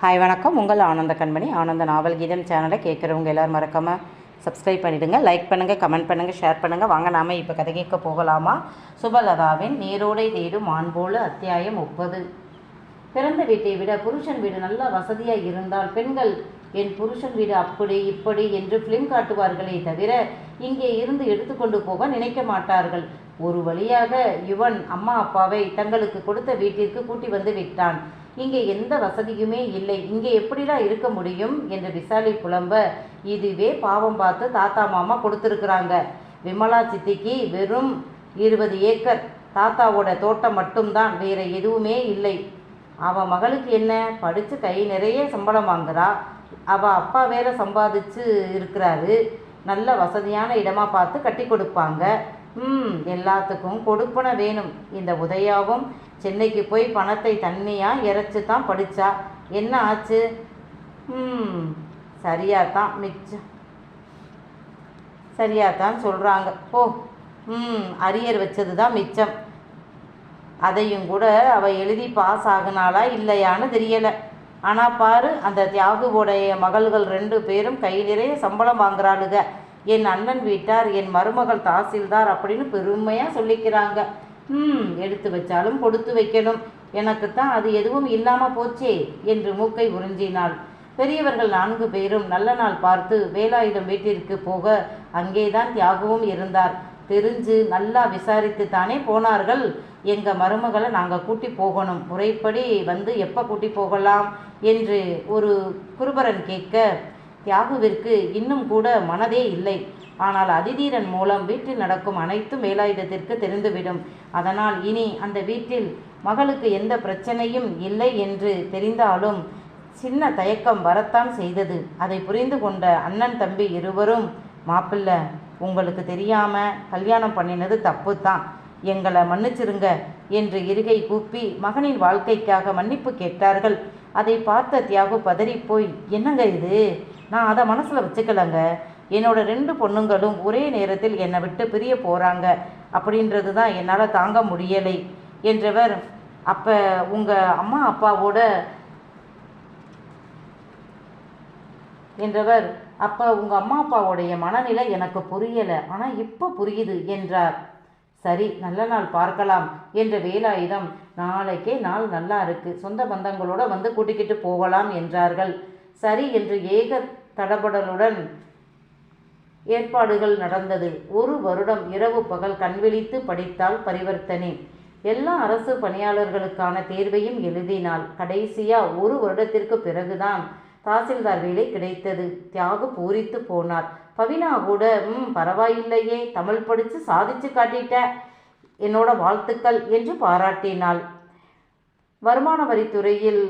Hi வணக்கம். உங்கள் ஆனந்த கண்மணி. ஆனந்த நாவல் கீதம் சேனலை கேட்குறவங்க எல்லோரும் மறக்காமல் சப்ஸ்கிரைப் பண்ணிவிடுங்க லைக் பண்ணுங்கள் கமெண்ட் பண்ணுங்கள் ஷேர் பண்ணுங்கள் வாங்க நாம இப்போ கதை கேட்க போகலாமா? சுபலதாவின் நீரோடை தேடும் மான்போல அத்தியாயம் முப்பது. பிறந்த வீட்டை விட புருஷன் வீடு நல்ல வசதியாக இருந்தால் பெண்கள் என் புருஷன் வீடு அப்படி இப்படி என்று ஃபிலிம் காட்டுவார்களே தவிர இங்கே இருந்து எடுத்துக்கொண்டு போக நினைக்க மாட்டார்கள். ஒரு வழியாக யுவன் அம்மா அப்பாவை தங்களுக்கு கொடுத்த வீட்டிற்கு கூட்டி வந்து விட்டான். இங்கே எந்த வசதியுமே இல்லை. இங்கே எப்படிலாம் இருக்க முடியும்? என்று விசாலி புலம்ப இதுவே பாவம் பார்த்து தாத்தா மாமா கொடுத்துருக்குறாங்க. விமலா சித்திக்கு வெறும் இருபது ஏக்கர். தாத்தாவோட தோட்டம் மட்டும்தான் வேற எதுவுமே இல்லை. அவ மகளுக்கு என்ன? படித்து கை நிறைய சம்பளம் வாங்குறா. அவ அப்பா வேற சம்பாதிச்சு இருக்கிறாரு. நல்ல வசதியான இடமா பார்த்து கட்டி கொடுப்பாங்க. ம் எல்லாத்துக்கும் கொடுப்பன வேணும். இந்த உதயாவும் சென்னைக்கு போய் பணத்தை தண்ணியாக இறைச்சி தான் படித்தா என்ன ஆச்சு? ம் சரியாக தான் மிச்சம். சரியாக தான் சொல்கிறாங்க ஓ ம் அரியர் வச்சது தான் மிச்சம். அதையும் கூட அவள் எழுதி பாஸ் ஆகினாளா இல்லையான்னு தெரியலை. ஆனால் பாரு அந்த தியாகுவோடைய மகள்கள் ரெண்டு பேரும் கை நிறைய சம்பளம் வாங்குறாளுக. என் அண்ணன் வீட்டார் என் மருமகள் தாசில்தார் அப்படின்னு பெருமையாக சொல்லிக்கிறாங்க. ம் எடுத்து வச்சாலும் கொடுத்து வைக்கணும். எனக்கு தான் அது எதுவும் இல்லாமல் போச்சே என்று மூக்கை உறிஞ்சினாள். பெரியவர்கள் நான்கு பேரும் நல்ல நாள் பார்த்து வேலாயுதம் வீட்டிற்கு போக அங்கேதான் தியாகவும் இருந்தார். தெரிஞ்சு நல்லா விசாரித்து தானே போனார்கள். எங்கள் மருமகளை நாங்கள் கூட்டி போகணும். முறைப்படி வந்து எப்போ கூட்டி போகலாம் என்று ஒரு குருபரன் கேட்க தியாகுவிற்கு இன்னும் கூட மனதே இல்லை. ஆனால் அதிதீரன் மூலம் வீட்டில் நடக்கும் அனைத்தும் வேலாயுதத்திற்கு தெரிந்துவிடும். அதனால் இனி அந்த வீட்டில் மகளுக்கு எந்த பிரச்சனையும் இல்லை என்று தெரிந்தாலும் சின்ன தயக்கம் வரத்தான் செய்தது. அதை புரிந்து கொண்ட அண்ணன் தம்பி இருவரும் மாப்பிள்ளை உங்களுக்கு தெரியாம கல்யாணம் பண்ணினது தப்பு தான் எங்களை மன்னிச்சிருங்க என்று இருகை கூப்பி மகனின் வாழ்க்கைக்காக மன்னிப்பு கேட்டார்கள். அதை பார்த்த தியாகு பதறிப்போய் என்னங்க இது? நான் அதை மனசில் வச்சுக்கலங்க. என்னோட ரெண்டு பொண்ணுங்களும் ஒரே நேரத்தில் என்னை விட்டு பிரிய போகிறாங்க அப்படின்றது தான் என்னால் தாங்க முடியலை என்றவர் அப்போ உங்கள் அம்மா அப்பாவோட என்றவர் அப்போ உங்கள் அம்மா அப்பாவுடைய மனநிலை எனக்கு புரியலை. ஆனால் இப்போ புரியுது என்றார். சரி நல்ல நாள் பார்க்கலாம் என்ற வேலாயுதம் நாளைக்கே நாள் நல்லா இருக்கு. சொந்த பந்தங்களோட வந்து கூட்டிக்கிட்டு போகலாம் என்றார்கள். சரி என்று ஏக தடபடலுடன் ஏற்பாடுகள் நடந்தது. ஒரு வருடம் இரவு பகல் கண்விழித்து படித்தால் பரிவர்த்தனை. எல்லா அரசு பணியாளர்களுக்கான தேர்வையும் எழுதினாள். கடைசியா ஒரு வருடத்திற்கு பிறகுதான் தாசில்தார் வேலை கிடைத்தது. தியாகு பூரித்து போனார். பவினா கூட ம் பரவாயில்லையே தமிழ் படித்து சாதிச்சு காட்டிட்ட என்னோட வாழ்த்துக்கள் என்று பாராட்டினாள். வருமான வரித்துறையில்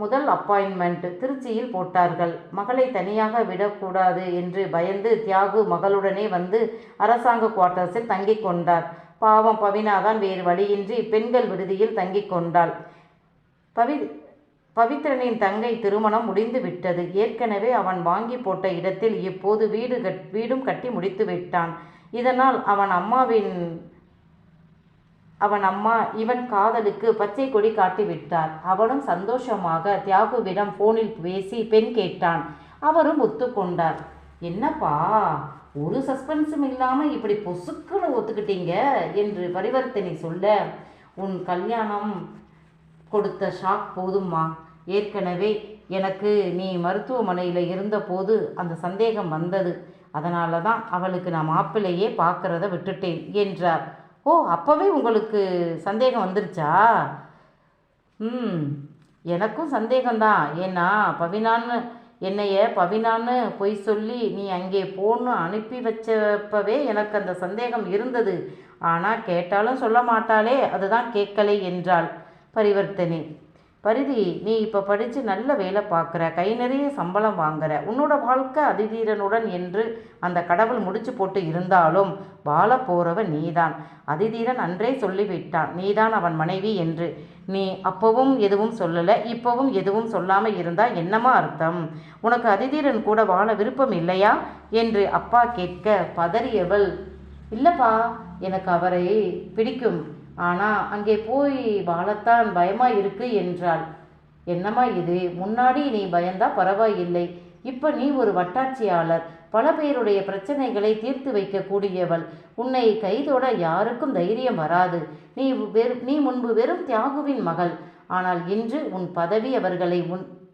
முதல் அப்பாயின்மெண்ட் திருச்சியில் போட்டார்கள். மகளை தனியாக விடக்கூடாது என்று பயந்து தியாகு மகளுடனே வந்து அரசாங்க குவார்ட்டர்ஸில் தங்கிக் கொண்டார். பாவம் பவினாதான் வேறு வழியின்றி பெண்கள் விடுதியில் தங்கிக் கொண்டாள். பவி பவித்ரனின் தங்கை திருமணம் முடிந்து விட்டது. ஏற்கனவே அவன் வாங்கி போட்ட இடத்தில் இப்போது வீடு கட் வீடும் கட்டி முடித்து விட்டான். இதனால் அவன் அம்மாவின் அவன் அம்மா இவன் காதலுக்கு பச்சை கொடி காட்டி விட்டார் அவனும் சந்தோஷமாக தியாகுவிடம் போனில் பேசி பெண் கேட்டான். அவரும் ஒத்துக்கொண்டார். என்னப்பா ஒரு சஸ்பென்ஸும் இல்லாமல் இப்படி பொசுக்குன்னு ஒத்துக்கிட்டீங்க? என்று பரிவர்த்தனை சொல்ல உன் கல்யாணம் கொடுத்த ஷாக் போதும்மா. ஏற்கனவே எனக்கு நீ மருத்துவமனையில் இருந்தபோது அந்த சந்தேகம் வந்தது. அதனால தான் அவளுக்கு நான் மாப்பிள்ளையே பார்க்கறத விட்டுட்டேன் என்றார். ஓ அப்போவே உங்களுக்கு சந்தேகம் வந்துருச்சா? ம் எனக்கும் சந்தேகம்தான். ஏன்னா பவினான்னு என்னைய பவினான்னு பொய் சொல்லி நீ அங்கே போன்னு அனுப்பி வச்சப்பவே எனக்கு அந்த சந்தேகம் இருந்தது. ஆனால் கேட்டாலும் சொல்ல மாட்டாளே அதுதான் கேட்கலை என்றாள் பரிவர்த்தனை. பரிதி நீ இப்போ படித்து நல்ல வேலை பார்க்குற கை நிறைய சம்பளம் வாங்குற உன்னோட வாழ்க்கை அதிதீரனுடன் என்று அந்த கடவுள் முடிச்சு போட்டு இருந்தாலும் வாழ போகிறவன் நீதான். அதிதீரன் அன்றே சொல்லிவிட்டான் நீதான் அவன் மனைவி என்று. நீ அப்பவும் எதுவும் சொல்லலை இப்பவும் எதுவும் சொல்லாமல் இருந்தால் என்னமா அர்த்தம்? உனக்கு அதிதீரன் கூட வாழ விருப்பம் இல்லையா? என்று அப்பா கேட்க பதறியவள் இல்லைப்பா எனக்கு அவரை பிடிக்கும். ஆனால் அங்கே போய் வாழத்தான் பயமாக இருக்கு என்றாள். என்னம்மா இது? முன்னாடி நீ பயந்தா பரவாயில்லை. இப்போ நீ ஒரு வட்டாட்சியாளர். பல பேருடைய பிரச்சனைகளை தீர்த்து வைக்கக்கூடியவள். உன்னை கைதோட யாருக்கும் தைரியம் வராது. நீ வெறும் நீ முன்பு வெறும் தியாகுவின் மகள். ஆனால் இன்று உன் பதவி அவர்களை உன்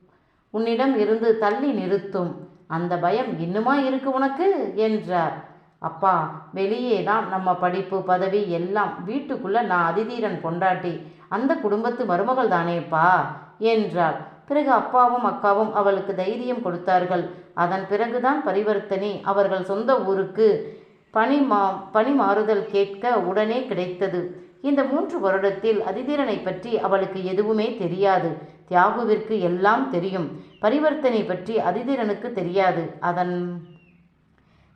உன்னிடம் இருந்து தள்ளி நிறுத்தும். அந்த பயம் இன்னுமா இருக்கு உனக்கு? என்றார். அப்பா வெளியே தான் நம்ம படிப்பு பதவி எல்லாம் வீட்டுக்குள்ள நான் அதிதீரன் பொண்டாட்டி. அந்த குடும்பத்து மருமகள் தானேப்பா? என்றாள். பிறகு அப்பாவும் அக்காவும் அவளுக்கு தைரியம் கொடுத்தார்கள். அதன் பிறகுதான் பரிவர்த்தனை அவர்கள் சொந்த ஊருக்கு பணி மா பணி மாறுதல் கேட்க உடனே கிடைத்தது. இந்த மூன்று வருடத்தில் அதிதீரனை பற்றி அவளுக்கு எதுவுமே தெரியாது. தியாகுவிற்கு எல்லாம் தெரியும். பரிவர்த்தனை பற்றி அதிதீரனுக்கு தெரியாது. அதன்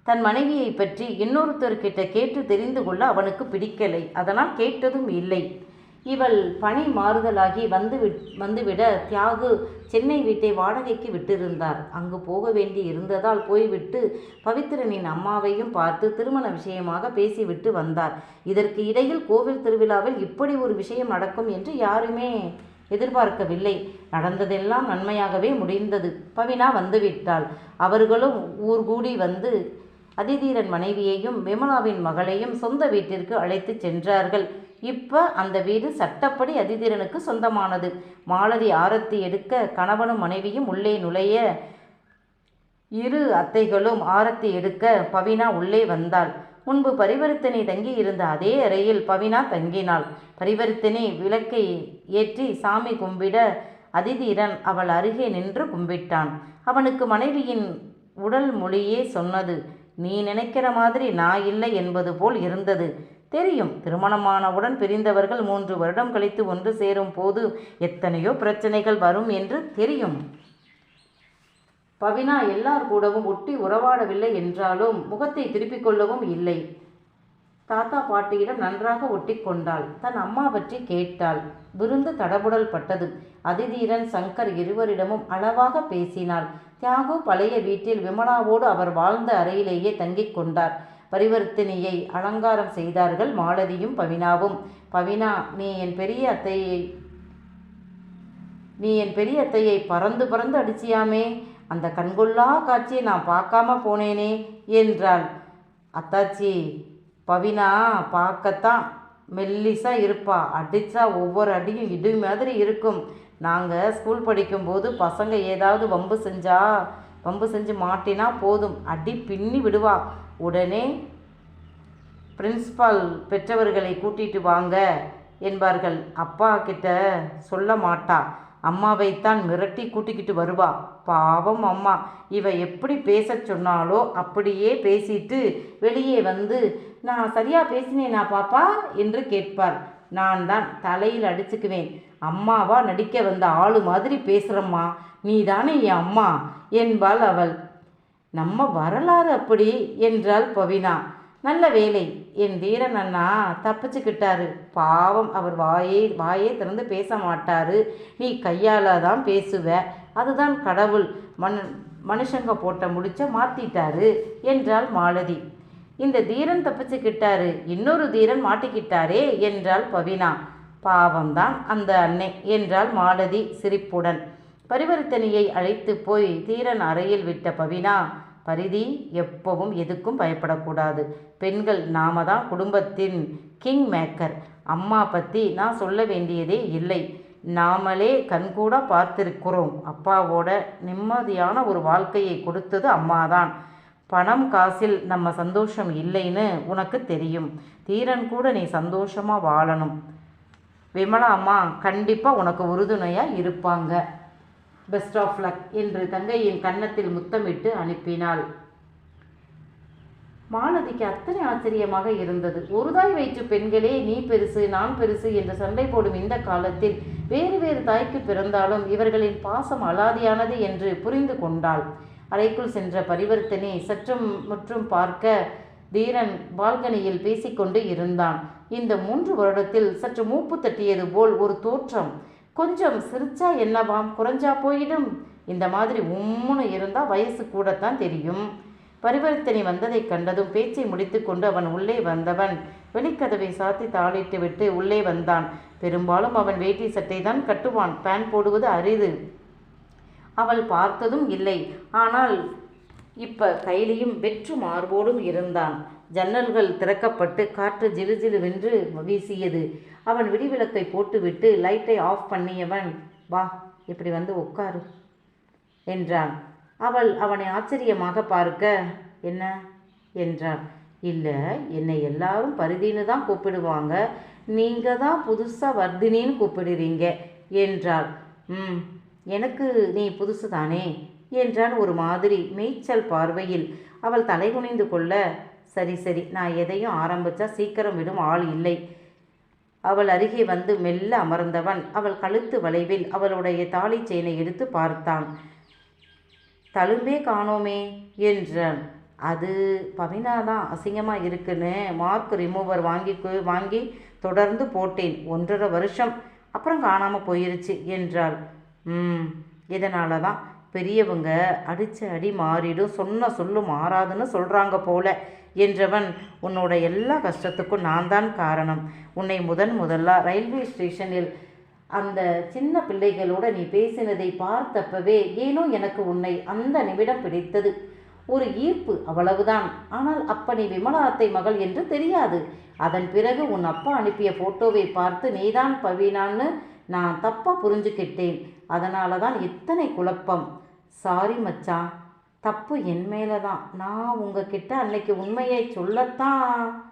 தன் மனைவியை பற்றி இன்னொருத்தர்கிட்ட கேட்டு தெரிந்து கொள்ள அவனுக்கு பிடிக்கலை. அதனால் கேட்டதும் இல்லை. இவள் பணி மாறுதலாகி வந்து வந்துவிட தியாகு சென்னை வீட்டை வாடகைக்கு விட்டிருந்தார். அங்கு போக வேண்டி இருந்ததால் போய்விட்டு பவித்திரனின் அம்மாவையும் பார்த்து திருமண விஷயமாக பேசிவிட்டு வந்தார். இதற்கு இடையில் கோவில் திருவிழாவில் இப்படி ஒரு விஷயம் நடக்கும் என்று யாருமே எதிர்பார்க்கவில்லை. நடந்ததெல்லாம் நன்மையாகவே முடிந்தது. பவினா வந்துவிட்டாள் அவர்களும் ஊர் கூடி வந்து அதிதீரன் மனைவியையும் விமலாவின் மகளையும் சொந்த வீட்டிற்கு அழைத்து சென்றார்கள். இப்போ அந்த வீடு சட்டப்படி அதிதீரனுக்கு சொந்தமானது. மாலதி ஆரத்தி எடுக்க கணவனும் மனைவியும் உள்ளே நுழைய இரு அத்தைகளும் ஆரத்தி எடுக்க பவினா உள்ளே வந்தாள். முன்பு பரிவர்த்தனை தங்கி இருந்த அதே அறையில் பவினா தங்கினாள். பரிவர்த்தனை விளக்கை ஏற்றி சாமி கும்பிட அதிதீரன் அவள் அருகே நின்று கும்பிட்டான். அவனுக்கு மனைவியின் உடல் மொழியே சொன்னது. நீ நினைக்கிற மாதிரி நான் இல்லை என்பது போல் இருந்தது. தெரியும் திருமணமானவுடன் பிரிந்தவர்கள் மூன்று வருடம் கழித்து ஒன்று சேரும் போது எத்தனையோ பிரச்சனைகள் வரும் என்று தெரியும். பவினா எல்லார் கூடவும் ஒட்டி உறவாடவில்லை என்றாலும் முகத்தை திருப்பிக் கொள்ளவும் இல்லை. தாத்தா பாட்டியிடம் நன்றாக ஒட்டி கொண்டாள். தன் அம்மா பற்றி கேட்டாள். விருந்து தடபுடல் பட்டது. அதிதீரன் சங்கர் இருவரிடமும் அளவாக பேசினாள். தியாகு பழைய வீட்டில் விமலாவோடு அவர் வாழ்ந்த அறையிலேயே தங்கிக் கொண்டார். பரிவர்த்தனையை அலங்காரம் செய்தார்கள் மாலதியும் பவினாவும். பவினா நீ என் பெரிய அத்தையை நீ என் பெரிய அத்தையை பறந்து பறந்து அடிச்சியாமே. அந்த கண்கொள்ளா காட்சியை நான் பார்க்காம போனேனே என்றாள். அத்தாச்சி பவினா பார்க்கத்தான் மெல்லிசா இருப்பா. அடித்தா ஒவ்வொரு அடியும் இடி மாதிரி இருக்கும். நாங்கள் ஸ்கூல் படிக்கும்போது பசங்க ஏதாவது வம்பு செஞ்சா வம்பு செஞ்சு மாட்டினா போதும். அடி பின்னி விடுவா. உடனே பிரின்ஸ்பால் பெற்றவர்களை கூட்டிட்டு வாங்க என்பார்கள். அப்பா கிட்ட சொல்ல மாட்டா. அம்மாவைத்தான் மிரட்டி கூட்டிக்கிட்டு வருவா. பாவம் அம்மா. இவ எப்படி பேச சொன்னாலோ அப்படியே பேசிட்டு வெளியே வந்து நான் சரியாக பேசினேனா பாப்பா? என்று கேட்பார் நான் தான் தலையில் அடிச்சுக்குவேன். அம்மாவா நடிக்க வந்த ஆளு மாதிரி பேசுகிறம்மா நீ தானே என் அம்மா என்பாள் அவள். நம்ம வரலாறு அப்படி என்றாள் பவினா. நல்ல வேலை என் வீரன் அண்ணா தப்பிச்சுக்கிட்டாரு. பாவம் அவர் வாயே வாயே திறந்து பேச மாட்டாரு. நீ கையால் தான் பேசுவ. அதுதான் கடவுள். மன் மனுஷங்க போட்ட முடிச்ச மாத்திட்டாரு என்றாள் மாலதி. இந்த தீரன் தப்பிச்சுக்கிட்டாரு இன்னொரு தீரன் மாட்டிக்கிட்டாரே என்றாள் பவினா. பாவம்தான் அந்த அன்னை என்றாள் மாலதி சிரிப்புடன். பரிவர்த்தனையை அழைத்து போய் தீரன் அறையில் விட்ட பவினா பரிதி எப்பவும் எதுக்கும் பயப்படக்கூடாது. பெண்கள் நாம தான் குடும்பத்தின் கிங் மேக்கர் அம்மா பற்றி நான் சொல்ல வேண்டியதே இல்லை. நாமளே கண்கூட பார்த்திருக்கிறோம். அப்பாவோட நிம்மதியான ஒரு வாழ்க்கையை கொடுத்தது அம்மாதான். பணம் காசில் நம்ம சந்தோஷம் இல்லைன்னு உனக்கு தெரியும். தீரன் கூட நீ சந்தோஷமாக வாழணும். விமலா அம்மா கண்டிப்பாக உனக்கு உறுதுணையாக இருப்பாங்க. பெஸ்ட் ஆஃப் லக் என்று தங்கையின் கன்னத்தில் முத்தமிட்டு அனுப்பினாள். மாலதிக்கு அத்தனை ஆச்சரியமாக இருந்தது. ஒருதாய் வயிற்று பெண்களே நீ பெருசு நான் பெருசு என்று சண்டை போடும் இந்த காலத்தில் வேறு வேறு தாய்க்கு பிறந்தாலும் இவர்களின் பாசம் அலாதியானது என்று புரிந்து கொண்டாள். அறைக்குள் சென்ற பரிவர்த்தனை சற்றும் முற்றும் பார்க்க தீரன் பால்கனியில் பேசிக்கொண்டு இருந்தான். இந்த மூன்று வருடத்தில் சற்று மூப்பு தட்டியது போல் ஒரு தோற்றம். கொஞ்சம் சிரிச்சா என்னவாம்? குறைஞ்சா போயிடும். இந்த மாதிரி உம்முன்னு இருந்தால் வயசு கூடத்தான் தெரியும். பரிவர்த்தனை வந்ததைக் கண்டதும் பேச்சை முடித்துக்கொண்டு அவன் உள்ளே வந்தவன். வெளிக்கதவை சாத்தி தாளிட்டு விட்டு உள்ளே வந்தான். பெரும்பாலும் அவன் வேட்டி சட்டை தான் கட்டுவான். பேன் போடுவது அரிது. அவள் பார்த்ததும் இல்லை. ஆனால் இப்ப கைலியும் வெற்று மார்போடும் இருந்தான். ஜன்னல்கள் திறக்கப்பட்டு காற்று ஜிலுஜிலுவென்று வீசியது. அவன் விடிவிளக்கை போட்டுவிட்டு லைட்டை ஆஃப் பண்ணியவன். வா இப்படி வந்து உட்காரு என்றான். அவள் அவனை ஆச்சரியமாக பார்க்க என்ன? என்றான். இல்லை என்னை எல்லாரும் பருதின்னு தான் கூப்பிடுவாங்க. நீங்கள் தான் புதுசாக வர்தினின்னு கூப்பிடுறீங்க என்றாள். ம் எனக்கு நீ புதுசு தானே என்றான் ஒரு மாதிரி மேய்ச்சல் பார்வையில். அவள் தலை குனிந்து கொள்ள சரி சரி நான் எதையும் ஆரம்பித்தா சீக்கிரம் விடும் ஆள் இல்லை. அவள் அருகே வந்து மெல்ல அமர்ந்தவன் அவள் கழுத்து வளைவில் அவளுடைய தாலி செயினை எடுத்து பார்த்தான். தழும்பே காணோமே என்றான். அது பவினா தான் அசிங்கமாக இருக்குன்னு மார்க் ரிமூவர் வாங்கி வாங்கி தொடர்ந்து போட்டேன் ஒன்றரை வருஷம் அப்புறம் காணாமல் போயிருச்சு என்றாள். இதனால தான் பெரியவங்க அடிச்ச அடி மாறிடும் சொன்ன சொல்லு மாறாதுன்னு சொல்கிறாங்க போல. என்றவன் உன்னோட எல்லா கஷ்டத்துக்கும் நான் தான் காரணம். உன்னை முதன் முதல்ல ரயில்வே ஸ்டேஷனில் அந்த சின்ன பிள்ளைகளோட நீ பேசினதை பார்த்தப்பவே ஏனோ எனக்கு உன்னை அந்த நிமிடம் பிடித்தது. ஒரு ஈர்ப்பு அவ்வளவுதான். ஆனால் அப்ப நீ விமலா அத்தை மகள் என்று தெரியாது. அதன் பிறகு உன் அப்பா அனுப்பிய போட்டோவை பார்த்து நீதான் பவீனான்னு நான் தப்பா புரிஞ்சுக்கிட்டேன். அதனால தான் இத்தனை குழப்பம். சாரி மச்சான் தப்பு என் மேலே தான் நான் உங்ககிட்ட அன்னைக்கு உண்மையை சொல்லத்தான்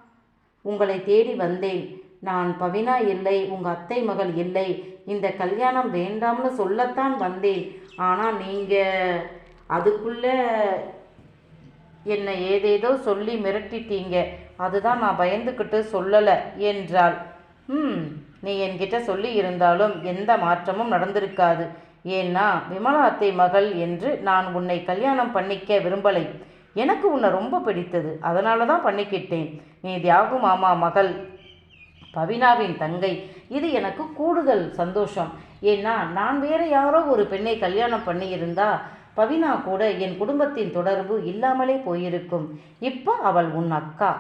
உங்களை தேடி வந்தேன். நான் பவினா இல்லை உங்க அத்தை மகள் இல்லை. இந்த கல்யாணம் வேண்டாம்னு சொல்லத்தான் வந்தேன். ஆனால் நீங்கள் அதுக்குள்ள என்னை ஏதேதோ சொல்லி மிரட்டிட்டீங்க. அதுதான் நான் பயந்துக்கிட்டு சொல்லலை என்றாள். ம். நீ என்கிட்ட சொல்லி இருந்தாலும் எந்த மாற்றமும் நடந்திருக்காது. ஏன்னா விமலா அத்தை மகள் என்று நான் உன்னை கல்யாணம் பண்ணிக்க விரும்பலை. எனக்கு உன்னை ரொம்ப பிடித்தது. அதனால தான் பண்ணிக்கிட்டேன். நீ தியாகு மாமா மகள் பவினாவின் தங்கை. இது எனக்கு கூடுதல் சந்தோஷம். ஏன்னா நான் வேற யாரோ ஒரு பெண்ணை கல்யாணம் பண்ணியிருந்தா பவினா கூட என் குடும்பத்தின் தொடர்பு இல்லாமலே போயிருக்கும். இப்போ அவள் உன் அக்கா.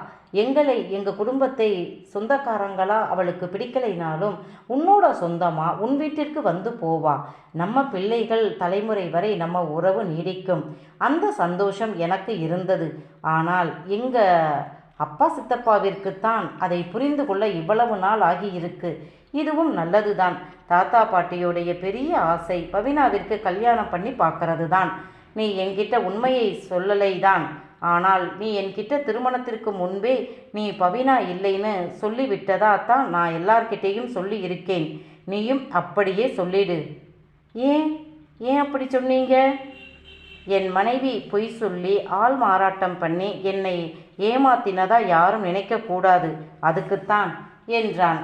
எங்களை எங்கள் குடும்பத்தை சொந்தக்காரங்களா அவளுக்கு பிடிக்கலைனாலும் உன்னோட சொந்தமா உன் வீட்டிற்கு வந்து போவா. நம்ம பிள்ளைகள் தலைமுறை வரை நம்ம உறவு நீடிக்கும். அந்த சந்தோஷம் எனக்கு இருந்தது. ஆனால் எங்க அப்பா சித்தப்பாவிற்குத்தான் அதை புரிந்து கொள்ள இவ்வளவு நாள் ஆகியிருக்கு. இதுவும் நல்லதுதான். தாத்தா பாட்டியோடைய பெரிய ஆசை பவினாவிற்கு கல்யாணம் பண்ணி பார்க்கறது தான் நீ என்கிட்ட உண்மையை சொல்லலை தான் ஆனால் நீ என்கிட்ட திருமணத்திற்கு முன்பே நீ பவினா இல்லைன்னு சொல்லிவிட்டதா தான் நான் எல்லார்கிட்டேயும் சொல்லி இருக்கேன் நீயும் அப்படியே சொல்லிடு. ஏன்? ஏன் அப்படி சொன்னீங்க? என் மனைவி பொய் சொல்லி ஆள் மாறாட்டம் பண்ணி என்னை ஏமாத்தினதா யாரும் நினைக்கக்கூடாது. அதுக்குத்தான் என்றான்.